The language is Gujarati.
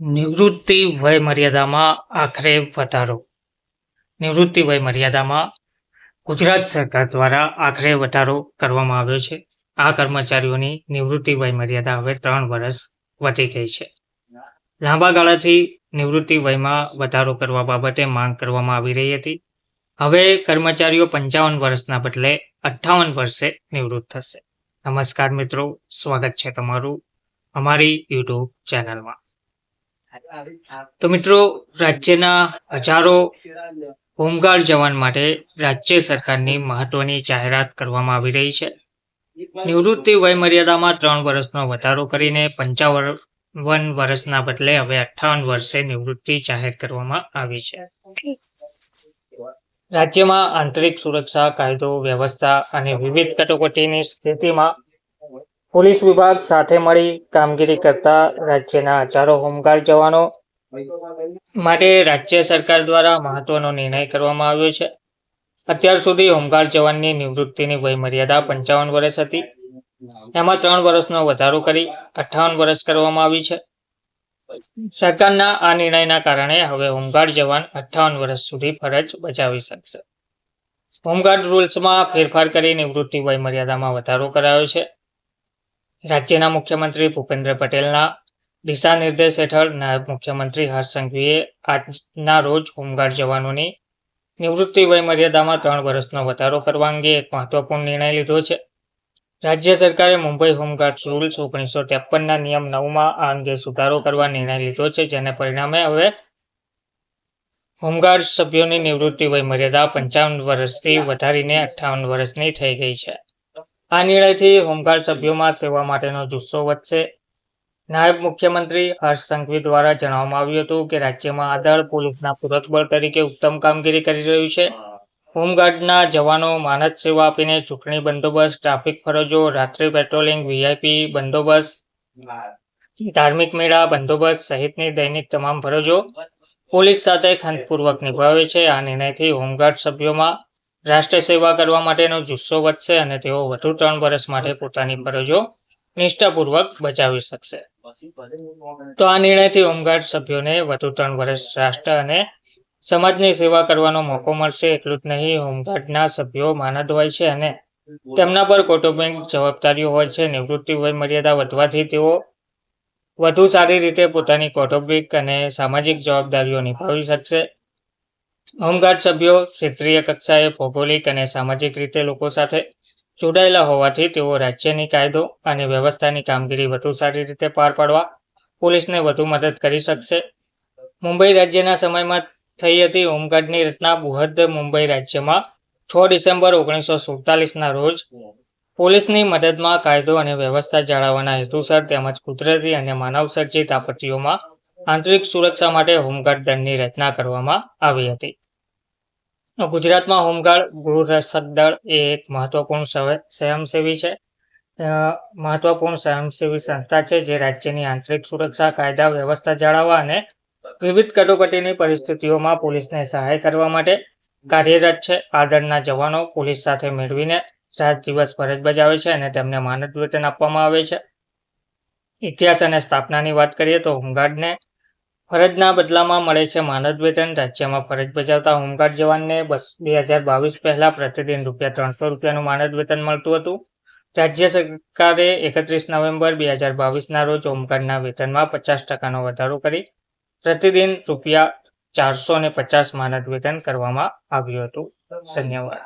નિવૃત્તિ વય મર્યાદામાં આખરે વધારો. નિવૃત્તિ વય મર્યાદામાં ગુજરાત સરકાર દ્વારા આખરે વધારો કરવામાં આવ્યો છે. આ કર્મચારીઓની નિવૃત્તિ વય મર્યાદા હવે ત્રણ વર્ષ વધી ગઈ છે. લાંબા ગાળાથી નિવૃત્તિ વયમાં વધારો કરવા બાબતે માંગ કરવામાં આવી રહી હતી. હવે કર્મચારીઓ પંચાવન વર્ષના બદલે અઠ્ઠાવન વર્ષે નિવૃત્ત થશે. નમસ્કાર મિત્રો, સ્વાગત છે તમારું અમારી યુટ્યુબ ચેનલમાં. તો મિત્રો, રાજ્યના હજારો હોમગાર્ડ જવાન માટે રાજ્ય સરકારની મહત્વની જાહેરાત કરવામાં આવી રહી છે. નિવૃત્તિ વય મર્યાદામાં ત્રણ વર્ષનો વધારો કરીને પંચાવન વર્ષના બદલે હવે અઠાવન વર્ષે નિવૃત્તિ જાહેર કરવામાં આવી છે. રાજ્યમાં આંતરિક સુરક્ષા કાયદો, વ્યવસ્થા અને વિવિધ કટોકટીની સ્થિતિમાં પોલીસ વિભાગ સાથે મળી કામગીરી કરતા રાજ્યના હજારો હોમગાર્ડ જવાનો માટે રાજ્ય સરકાર દ્વારા મહત્વનો નિર્ણય કરવામાં આવ્યો છે. અત્યાર સુધી હોમગાર્ડ જવાનની નિવૃત્તિની વયમર્યાદા પંચાવન વર્ષ હતી. એમાં ત્રણ વર્ષનો વધારો કરી અઠ્ઠાવન વર્ષ કરવામાં આવી છે. સરકારના આ નિર્ણયના કારણે હવે હોમગાર્ડ જવાન અઠ્ઠાવન વર્ષ સુધી ફરજ બજાવી શકશે. હોમગાર્ડ રૂલ્સમાં ફેરફાર કરી નિવૃત્તિ વયમર્યાદામાં વધારો કરાયો છે. રાજ્યના મુખ્યમંત્રી ભૂપેન્દ્ર પટેલના દિશા નિર્દેશ હેઠળ નાયબ મુખ્યમંત્રી હર્ષ સંઘવીએ આજના રોજ હોમગાર્ડ જવાનોની નિવૃત્તિ વય મર્યાદામાં ત્રણ વર્ષનો વધારો કરવા અંગે એક મહત્વપૂર્ણ નિર્ણય લીધો છે. રાજ્ય સરકારે મુંબઈ હોમગાર્ડ્સ રૂલ્સ ઓગણીસો ત્રેપનના નિયમ નવમાં આ અંગે સુધારો કરવા નિર્ણય લીધો છે, જેને પરિણામે હવે હોમગાર્ડ સભ્યોની નિવૃત્તિ વય મર્યાદા પંચાવન વર્ષથી વધારીને અઠ્ઠાવન વર્ષની થઈ ગઈ છે. આ નિર્ણયથી હોમગાર્ડ સભ્યોમાં સેવા માટેનો જુસ્સો વધશે. નાયબ મુખ્યમંત્રી હર્ષ સંઘવી દ્વારા જણાવવામાં આવ્યું હતું કે રાજ્યમાં આ દળ પોલીસના પૂરક બળ તરીકે ઉત્તમ કામગીરી કરી રહ્યું છે. હોમગાર્ડના જવાનો માનદ સેવા આપીને ચૂંટણી બંદોબસ્ત, ટ્રાફિક ફરજો, રાત્રિ પેટ્રોલિંગ, વીઆઈપી બંદોબસ્ત, ધાર્મિક મેળા બંદોબસ્ત સહિતની દૈનિક તમામ ફરજો પોલીસ સાથે ખંતપૂર્વક નિભાવે છે. આ નિર્ણયથી હોમગાર્ડ સભ્યોમાં રાષ્ટ્ર સેવા કરવા માટેનો જુસ્સો વધશે અને તેઓ વધુ ત્રણ વર્ષ માટે પોતાની ફરજો નિષ્ઠાપૂર્વક બચાવી શકશે. તો આ નિર્ણયથી હોમગાર્ડ સભ્યોને વધુ ત્રણ વર્ષ રાષ્ટ્ર અને સમાજની સેવા કરવાનો મોકો મળશે એટલું જ નહીં, હોમગાર્ડના સભ્યો માનદ હોય છે અને તેમના પર કૌટુંબિક જવાબદારીઓ હોય છે, નિવૃત્તિ વય મર્યાદા વધવાથી તેઓ વધુ સારી રીતે પોતાની કૌટુંબિક અને સામાજિક જવાબદારીઓ નિભાવી શકશે. હોમગાર્ડ સભ્યો, ક્ષેત્રીય કક્ષાએ ભૌગોલિક અને સામાજિક રીતે લોકો સાથે જોડાયેલા હોવાથી તેઓ રાજ્યની કાયદો અને વ્યવસ્થાની કામગીરી વધુ સારી રીતે પાર પાડવા પોલીસને વધુ મદદ કરી શકશે. મુંબઈ રાજ્યના સમયમાં થઈ હતી હોમગાર્ડની રચના બૃહદ મુંબઈ રાજ્યમાં છ ડિસેમ્બર ઓગણીસો સુડતાલીસના રોજ પોલીસની મદદમાં કાયદો અને વ્યવસ્થા જાળવવાના હેતુસર તેમજ કુદરતી અને માનવસર્જિત આપત્તિઓમાં આંતરિક સુરક્ષા માટે હોમગાર્ડ દળની રચના કરવામાં આવી હતી. ગુજરાતમાં હોમગાર્ડ ગૃહરક્ષક દળ એ એક મહત્વપૂર્ણ સ્વ- સ્વયંસેવી છે. મહત્વપૂર્ણ સ્વયંસેવી સંસ્થા છે જે રાજ્યની આંતરિક સુરક્ષા, કાયદા, વ્યવસ્થા જાળવવા અને વિવિધ કટોકટીની પરિસ્થિતિઓમાં પોલીસને સહાય કરવા માટે કાર્યરત છે. આ દળના જવાનો પોલીસ સાથે મેળવીને રાત દિવસ ફરજ બજાવે છે અને તેમને માનદ વેતન આપવામાં આવે છે. ઇતિહાસ અને સ્થાપનાની વાત કરીએ તો હોમગાર્ડને ફરજના બદલામાં મળે છે માનદ વેતન રાજ્યમાં ફરજ બજાવતા હોમગાર્ડ જવાનને બસ બે હજાર બાવીસ પહેલા પ્રતિદિન રૂપિયા ત્રણસો રૂપિયાનું માનદ વેતન મળતું હતું. રાજ્ય સરકારે એકત્રીસ નવેમ્બર બે હજાર બાવીસના રોજ હોમગાર્ડના વેતનમાં પચાસ ટકાનો વધારો કરી પ્રતિદિન રૂપિયા ચારસો ને પચાસ માનદ વેતન કરવામાં આવ્યું હતું. ધન્યવાદ.